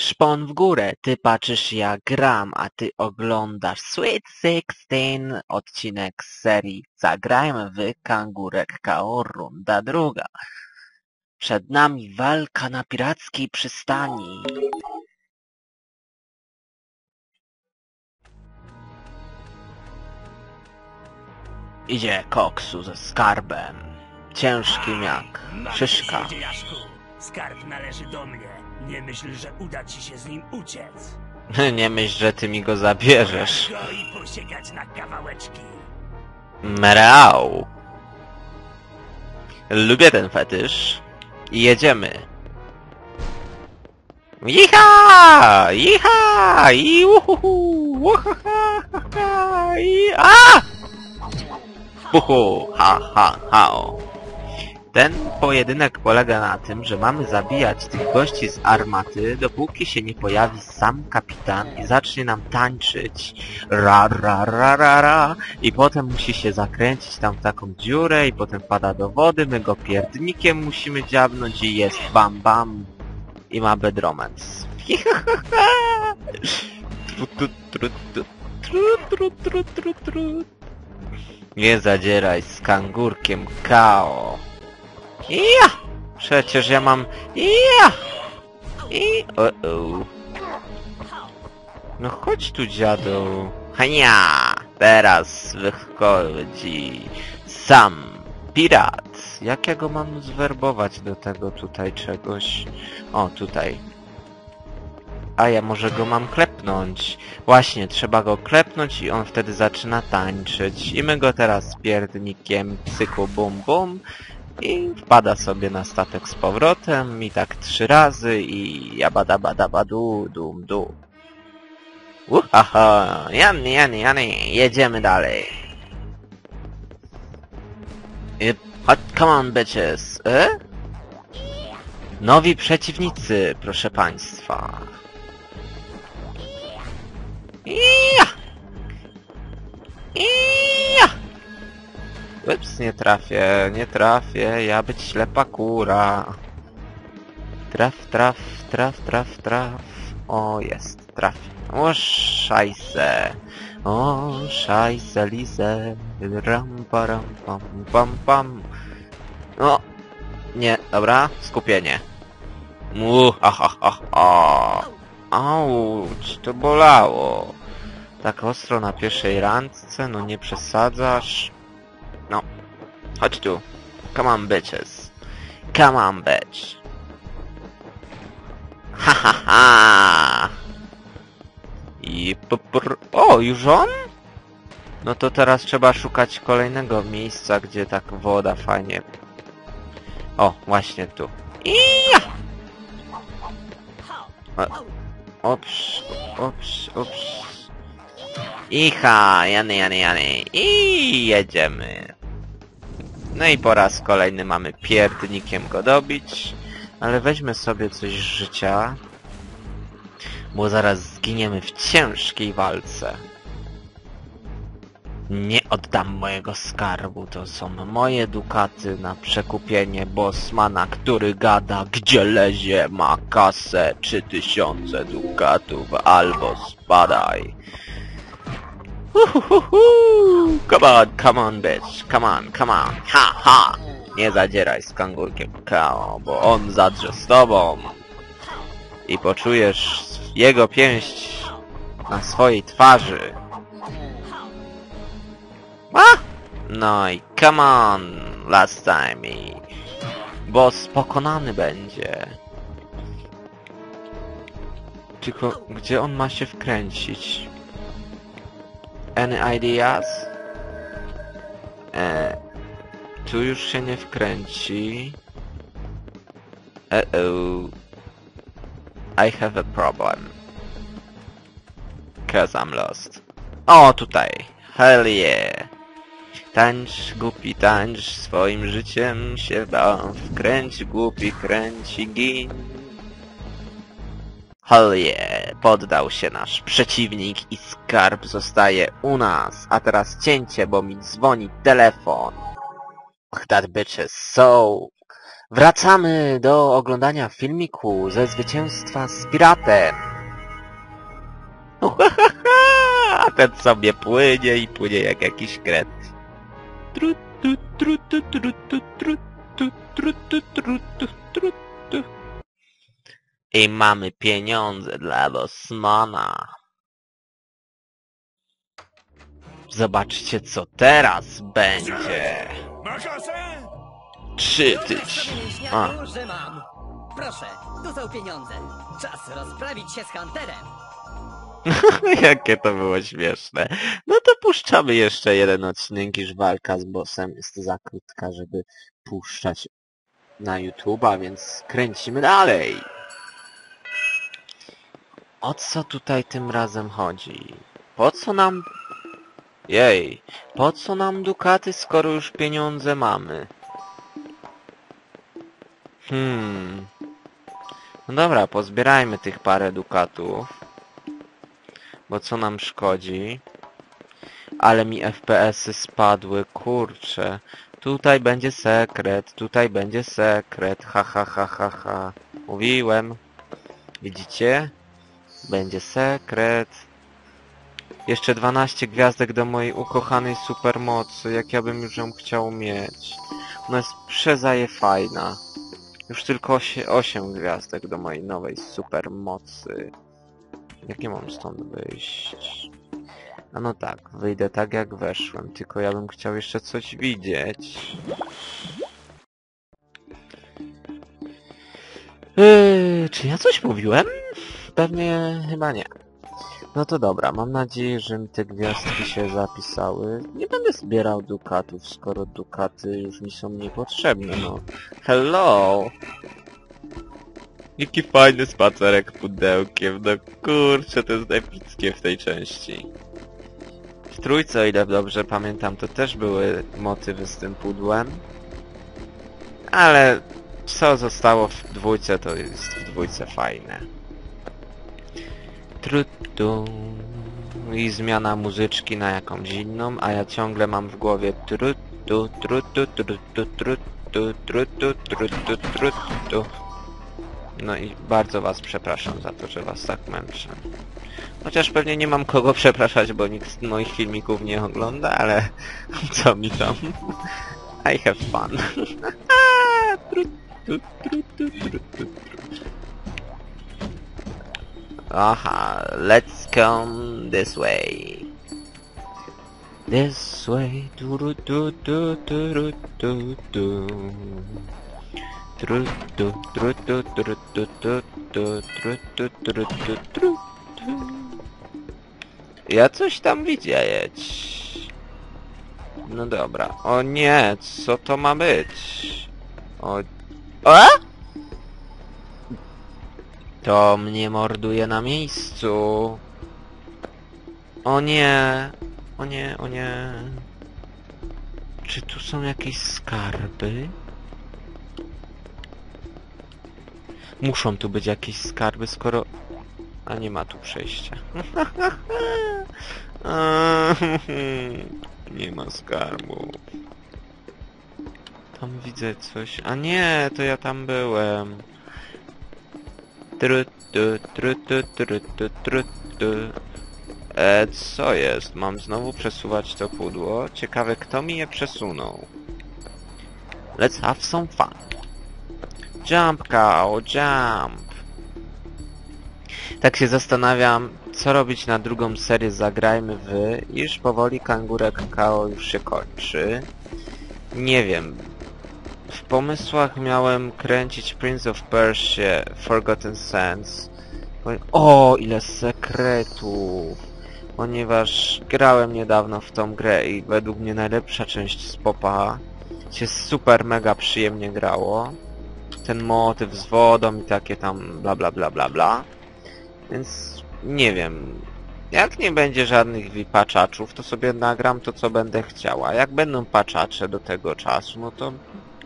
Szpon w górę, ty patrzysz ja gram, a ty oglądasz Sweet Sixteen, odcinek z serii Zagrajmy w Kangurek KO, runda druga. Przed nami walka na pirackiej przystani. Idzie koksu ze skarbem, ciężkim jak szyszka. Skarb należy do mnie. Nie myśl, że uda ci się z nim uciec. Nie myśl, że ty mi go zabierzesz. Go i posiekać na kawałeczki. Mreał. Lubię ten fetysz. I jedziemy. Iha! Iha! I uhuhu! Uhaha! I a! Puhu! Ha, ha, ha! Ten pojedynek polega na tym, że mamy zabijać tych gości z armaty, dopóki się nie pojawi sam kapitan i zacznie nam tańczyć. Ra, ra, ra, ra, ra. I potem musi się zakręcić tam w taką dziurę i potem pada do wody, my go pierdnikiem musimy dziabnąć i jest bam bam. I ma bad romance. Tru, tru, tru, tru, tru, tru, tru, tru. Nie zadzieraj z kangurkiem KO. Ja! Przecież ja mam... Ja! I... O, o. No chodź tu, dziadu. Hania! Teraz wychodzi sam pirat. Jak ja go mam zwerbować do tego tutaj czegoś? O, tutaj. A ja może go mam klepnąć. Właśnie, trzeba go klepnąć i on wtedy zaczyna tańczyć. I my go teraz pierdnikiem cyku bum bum i wpada sobie na statek z powrotem i tak trzy razy i jabadabadabadu dum dum. Uhaha, Jany, Jany, Jany, jedziemy dalej. I, hot, come on bitches, e? Nowi przeciwnicy, proszę państwa. Ija! Ija! Ups, nie trafię, nie trafię, ja być ślepa kura. Traf, traf, traf, traf, traf. O, jest, trafię. O, szajse. O, szajse, lise. Ram, param, pam, pam, pam. O, nie, dobra, skupienie. Mu, ha, ha, ha, ha. Auć, to bolało. Tak ostro na pierwszej randce, no nie przesadzasz. Chodź tu. Come on, bitches. Come on, bitch. Ha, ha, ha. I. O, już on? No to teraz trzeba szukać kolejnego miejsca, gdzie tak woda fajnie... O, właśnie tu. Ija! Ops, ops, ops. Icha, jany, jany, jany. I jedziemy. No i po raz kolejny mamy pierdnikiem go dobić. Ale weźmy sobie coś z życia. Bo zaraz zginiemy w ciężkiej walce. Nie oddam mojego skarbu, to są moje dukaty na przekupienie bossmana, który gada, gdzie lezie, ma kasę, 3000 dukatów, albo spadaj. Come on, come on, bitch, come on, come on, ha, ha! Nie zadzieraj z kangurkiem Kao, bo on zadrze z tobą. I poczujesz jego pięść na swojej twarzy. A? No i come on, last time i... Boss pokonany będzie. Tylko gdzie on ma się wkręcić? Any ideas? E, tu już się nie wkręci. Uh-oh. I have a problem. Cause I'm lost. O, tutaj. Hell yeah. Tańcz, głupi, tańcz, swoim życiem się baw. Kręć, głupi, kręć i gin. Hell yeah. Poddał się nasz przeciwnik i skarb zostaje u nas. A teraz cięcie, bo mi dzwoni telefon. That bitch is so Wracamy do oglądania filmiku ze zwycięstwa z piratem. A ten sobie płynie i płynie jak jakiś kret. I mamy pieniądze dla Bosmana. Zobaczcie co teraz będzie. Trzy tyś. A. Proszę, tu są pieniądze. Czas rozprawić się z Hunterem. Jakie to było śmieszne. No to puszczamy jeszcze jeden odcinek, iż walka z bossem jest za krótka, żeby puszczać na YouTube'a, więc kręcimy dalej. O co tutaj tym razem chodzi? Po co nam... Jej, po co nam dukaty, skoro już pieniądze mamy? Hmm... No dobra, pozbierajmy tych parę dukatów. Bo co nam szkodzi? Ale mi FPS-y spadły, kurczę. Tutaj będzie sekret, tutaj będzie sekret, ha ha ha ha ha. Mówiłem. Widzicie? Będzie sekret. Jeszcze 12 gwiazdek do mojej ukochanej supermocy, jak ja bym już ją chciał mieć. Ona jest przezaje fajna. Już tylko 8, 8 gwiazdek do mojej nowej supermocy. Jak nie mam stąd wyjść? A no tak, wyjdę tak jak weszłem, tylko ja bym chciał jeszcze coś widzieć. Yy, czy ja coś mówiłem? Pewnie chyba nie. No to dobra, mam nadzieję, że mi te gwiazdki się zapisały. Nie będę zbierał dukatów, skoro dukaty już mi są niepotrzebne, no. Hello! Jaki fajny spacerek pudełkiem, no kurczę, to jest epickie w tej części. W trójce, o ile dobrze pamiętam, to też były motywy z tym pudłem. Ale co zostało w dwójce, to jest w dwójce fajne. Trutu. I zmiana muzyczki na jakąś inną, a ja ciągle mam w głowie trutu, trutu, trutu, trutu, trutu, trutu, trutu. No i bardzo was przepraszam za to, że was tak męczę. Chociaż pewnie nie mam kogo przepraszać, bo nikt z moich filmików nie ogląda, ale co mi tam? I have fun. Aha, let's come this way. This way. Ja coś tam widzieć. No dobra. O nie, co to ma być? O... A? To mnie morduje na miejscu. O nie. O nie, o nie. Czy tu są jakieś skarby? Muszą tu być jakieś skarby, skoro... A nie ma tu przejścia. nie ma skarbu. Tam widzę coś. A nie, to ja tam byłem. E, co jest? Mam znowu przesuwać to pudło? Ciekawe, kto mi je przesunął. Let's have some fun. Jump, cow, jump. Tak się zastanawiam, co robić na drugą serię Zagrajmy w, iż powoli kangurek KO już się kończy. Nie wiem. W pomysłach miałem kręcić Prince of Persia Forgotten Sands. O, ile sekretów! Ponieważ grałem niedawno w tą grę i według mnie najlepsza część z popa się super mega przyjemnie grało. Ten motyw z wodą i takie tam bla bla bla bla bla. Więc nie wiem. Jak nie będzie żadnych wypaczaczów, to sobie nagram to, co będę chciała. Jak będą paczacze do tego czasu, no to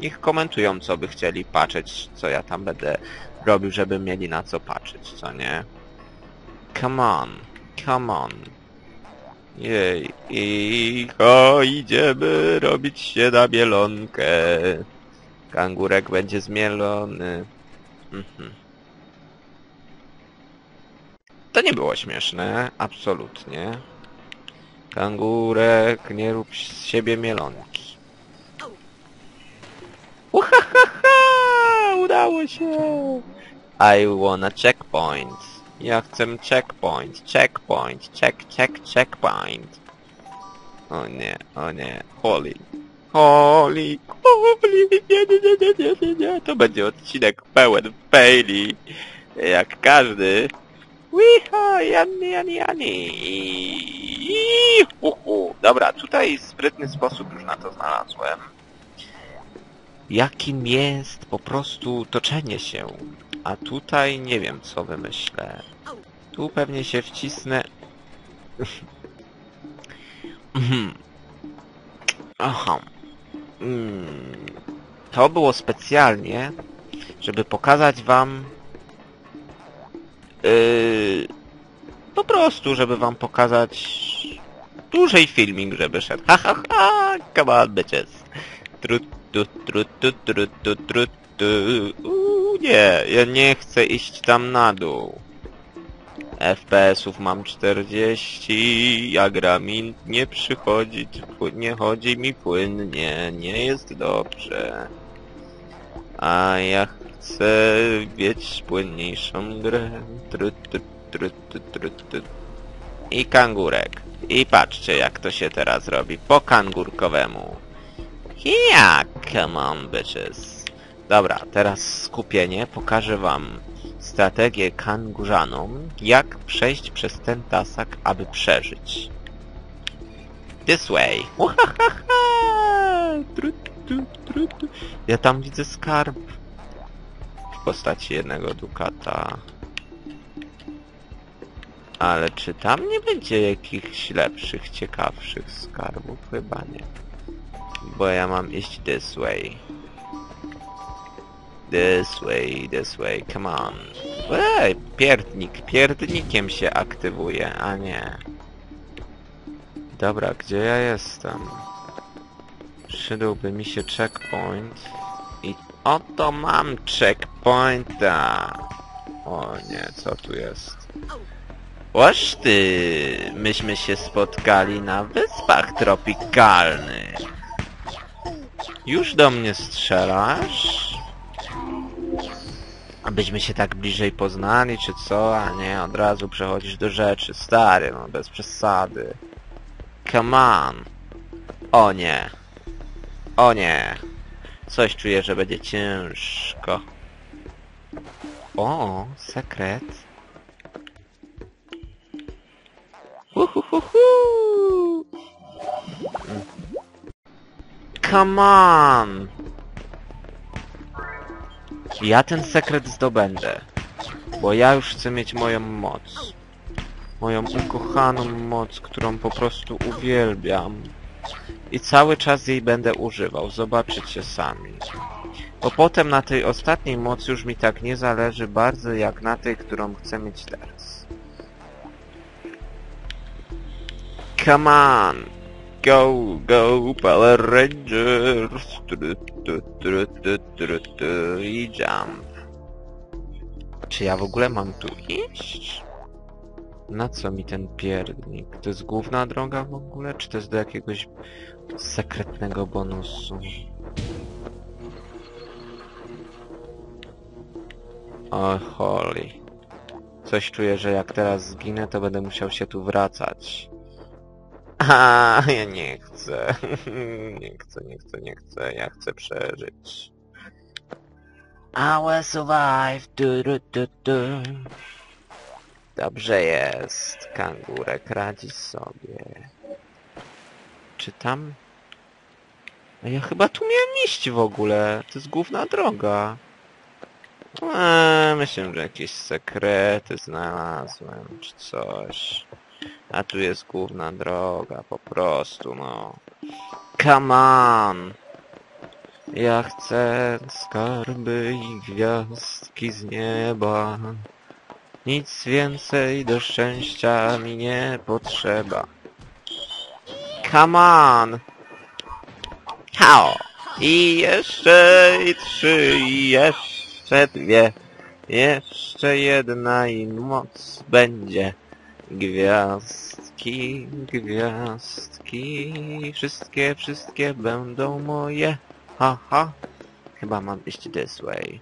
niech komentują, co by chcieli patrzeć, co ja tam będę robił, żeby mieli na co patrzeć, co nie? Come on, come on. Jej, i ho, idziemy robić się na bielonkę. Kangurek będzie zmielony. Mhm. To nie było śmieszne, absolutnie. Kangurek, nie rób z siebie mielonki. Uhahaha! Udało się! I wanna checkpoint. Ja chcę checkpoint, checkpoint, check, check, checkpoint. O nie, o nie, holy. Holy, holy, nie, nie, nie, nie, nie, nie, nie. To będzie odcinek pełen faili. Jak każdy. Wiha, Jani, Jani, Jani. Dobra, tutaj sprytny sposób już na to znalazłem. Jakim jest po prostu toczenie się. A tutaj nie wiem co wymyślę. Tu pewnie się wcisnę. Aha. Mm. To było specjalnie, żeby pokazać wam yy, po prostu, żeby wam pokazać dłużej filmik, żeby szedł. Ha ha ha, come on bitches. Tru, tu, tru, tu, tru, tu, tru, tu. Uuu, nie, ja nie chcę iść tam na dół. FPS-ów mam 40, ja gra mi nie przychodzi, nie chodzi mi płynnie, nie jest dobrze. A ja chcę mieć płynniejszą grę. Tru, tu, tru, tu, tru, tu. I kangurek. I patrzcie jak to się teraz robi, po kangurkowemu. Yeah, come on bitches. Dobra, teraz skupienie, pokażę wam strategię kangurzaną, jak przejść przez ten tasak, aby przeżyć. This way. Ja tam widzę skarb w postaci jednego dukata. Ale czy tam nie będzie jakichś lepszych, ciekawszych skarbów? Chyba nie. Bo ja mam iść this way. This way, this way, come on. Ej, pierdnik, pierdnikiem się aktywuje, a nie. Dobra, gdzie ja jestem? Przydałby mi się checkpoint. I oto mam checkpointa. O nie, co tu jest? Oż ty, myśmy się spotkali na wyspach tropikalnych. Już do mnie strzelasz? Abyśmy się tak bliżej poznali, czy co? A nie, od razu przechodzisz do rzeczy. Stary, no bez przesady. Come on. O nie. O nie. Coś czuję, że będzie ciężko. O, sekret. Uhuhuhu. Come on. Ja ten sekret zdobędę. Bo ja już chcę mieć moją moc. Moją ukochaną moc, którą po prostu uwielbiam. I cały czas jej będę używał. Zobaczycie sami. Bo potem na tej ostatniej mocy już mi tak nie zależy bardzo jak na tej, którą chcę mieć teraz. Come on! Go, go, Power Rangers! Tru, tu, tru, tu, tru, tu, I jump. Czy ja w ogóle mam tu iść? Na co mi ten pierdnik? To jest główna droga w ogóle? Czy to jest do jakiegoś sekretnego bonusu? O holy. Coś czuję, że jak teraz zginę, to będę musiał się tu wracać. A, ja nie chcę. Nie chcę, nie chcę, nie chcę. Ja chcę przeżyć. I will survive. Du, du, du, du. Dobrze jest. Kangurek radzi sobie. Czy tam... A ja chyba tu miałem iść w ogóle. To jest główna droga. Eee, myślę, że jakieś sekrety znalazłem, czy coś. A tu jest główna droga, po prostu, no. Come on! Ja chcę skarby i gwiazdki z nieba. Nic więcej do szczęścia mi nie potrzeba. Come on! How? I jeszcze i trzy, i jeszcze dwie. Jeszcze jedna i moc będzie. Gwiazdki, gwiazdki, wszystkie, wszystkie będą moje. Haha. Chyba mam iść this way.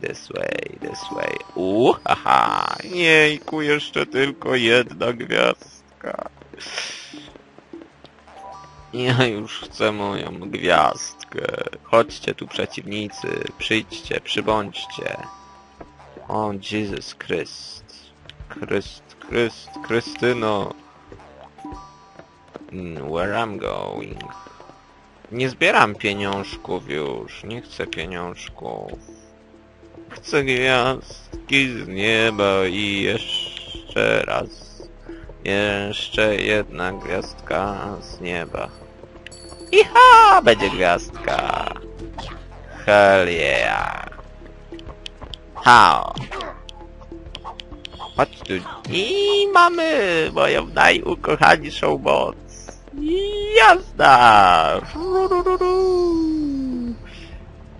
This way, this way. Uuu, haha. Jejku, jeszcze tylko jedna gwiazdka. Ja już chcę moją gwiazdkę. Chodźcie tu przeciwnicy, przyjdźcie, przybądźcie. O, Jesus Christ. Chryst, Chryst, Krystyno. Mm, Where I'm going. Nie zbieram pieniążków już, nie chcę pieniążków. Chcę gwiazdki z nieba i jeszcze raz. Jeszcze jedna gwiazdka z nieba. Iha! Będzie gwiazdka. Hell yeah. How? Chodź tu. I mamy moją najukochańszą moc. Jazda! Rurururu.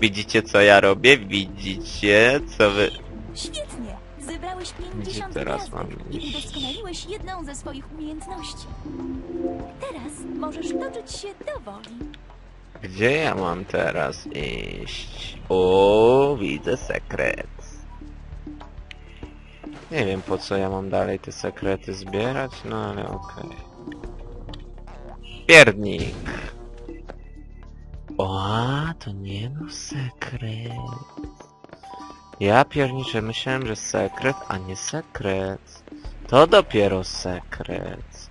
Widzicie co ja robię? Widzicie co wy... Świetnie! Zebrałeś 50 Gdzie teraz mam i iść? udoskonaliłeś jedną ze swoich umiejętności. Teraz możesz toczyć się do woli. Gdzie ja mam teraz iść? O, widzę sekret. Nie wiem po co ja mam dalej te sekrety zbierać, no ale okej. Pierdnik. O, to nie był sekret. Ja pierniczę, myślałem, że sekret, a nie sekret. To dopiero sekret.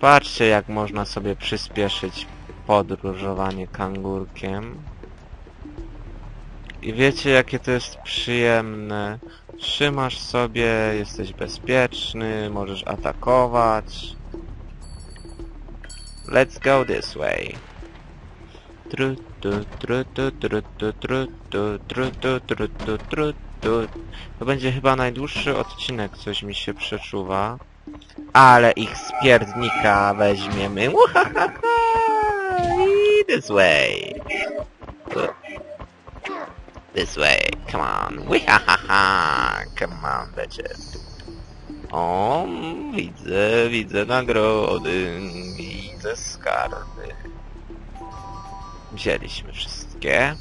Patrzcie jak można sobie przyspieszyć podróżowanie kangurkiem. I wiecie jakie to jest przyjemne. Trzymasz sobie, jesteś bezpieczny, możesz atakować. Let's go this way. Tru, tu, tru, tu, tru, tu, tru, tu, tru, tu, tru, tu, tru, tu. To będzie chyba najdłuższy odcinek, coś mi się przeczuwa. Ale ich spierdnika weźmiemy. Uhahaha! This way. This way. Come on. Wihahaha! Come on, bitches. O, widzę, widzę nagrody, widzę skarby. Wzięliśmy wszystkie.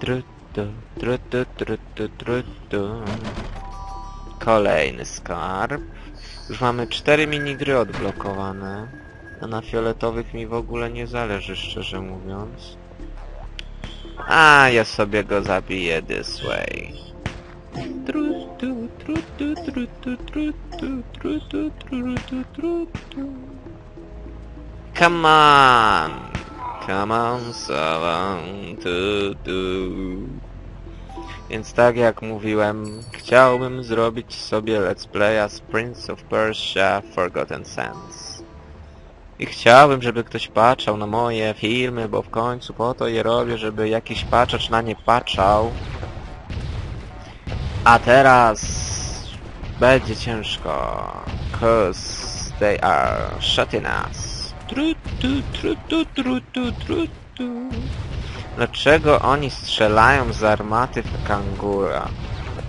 Tru, tu, tru, tu, tru, tu, tru, tu. Kolejny skarb. Już mamy cztery minigry odblokowane. A na fioletowych mi w ogóle nie zależy, szczerze mówiąc. A, ja sobie go zabiję this way. Come on! Come on, Savan, tu, tu. Więc tak jak mówiłem, chciałbym zrobić sobie let's playa z Prince of Persia Forgotten Sands. I chciałbym, żeby ktoś patrzał na moje filmy, bo w końcu po to je robię, żeby jakiś patrzacz na nie patrzał. A teraz będzie ciężko, cause they are shutting us. Tru, tu. Dlaczego oni strzelają z armaty w kangura?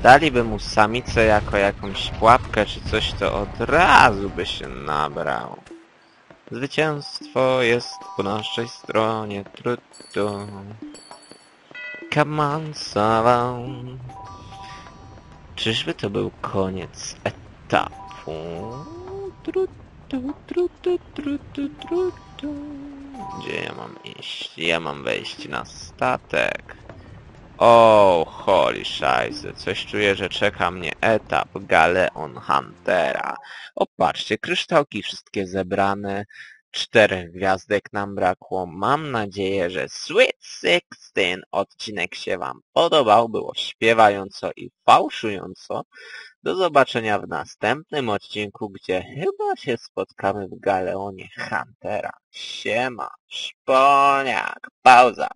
Daliby mu samicę jako jakąś pułapkę czy coś, to od razu by się nabrał. Zwycięstwo jest po naszej stronie. Tru, tu. Come on, Savan. Czyżby to był koniec etapu? Tru, tu, tru, tu, tru, tu, tru, tu. Gdzie ja mam iść? Ja mam wejść na statek. O, holy szajse, coś czuję, że czeka mnie etap Galeon Huntera. O, patrzcie, kryształki wszystkie zebrane. Czterech gwiazdek nam brakło. Mam nadzieję, że Sweet Sixteen odcinek się Wam podobał. Było śpiewająco i fałszująco. Do zobaczenia w następnym odcinku, gdzie chyba się spotkamy w Galeonie Huntera. Siema, szponiak, pauza.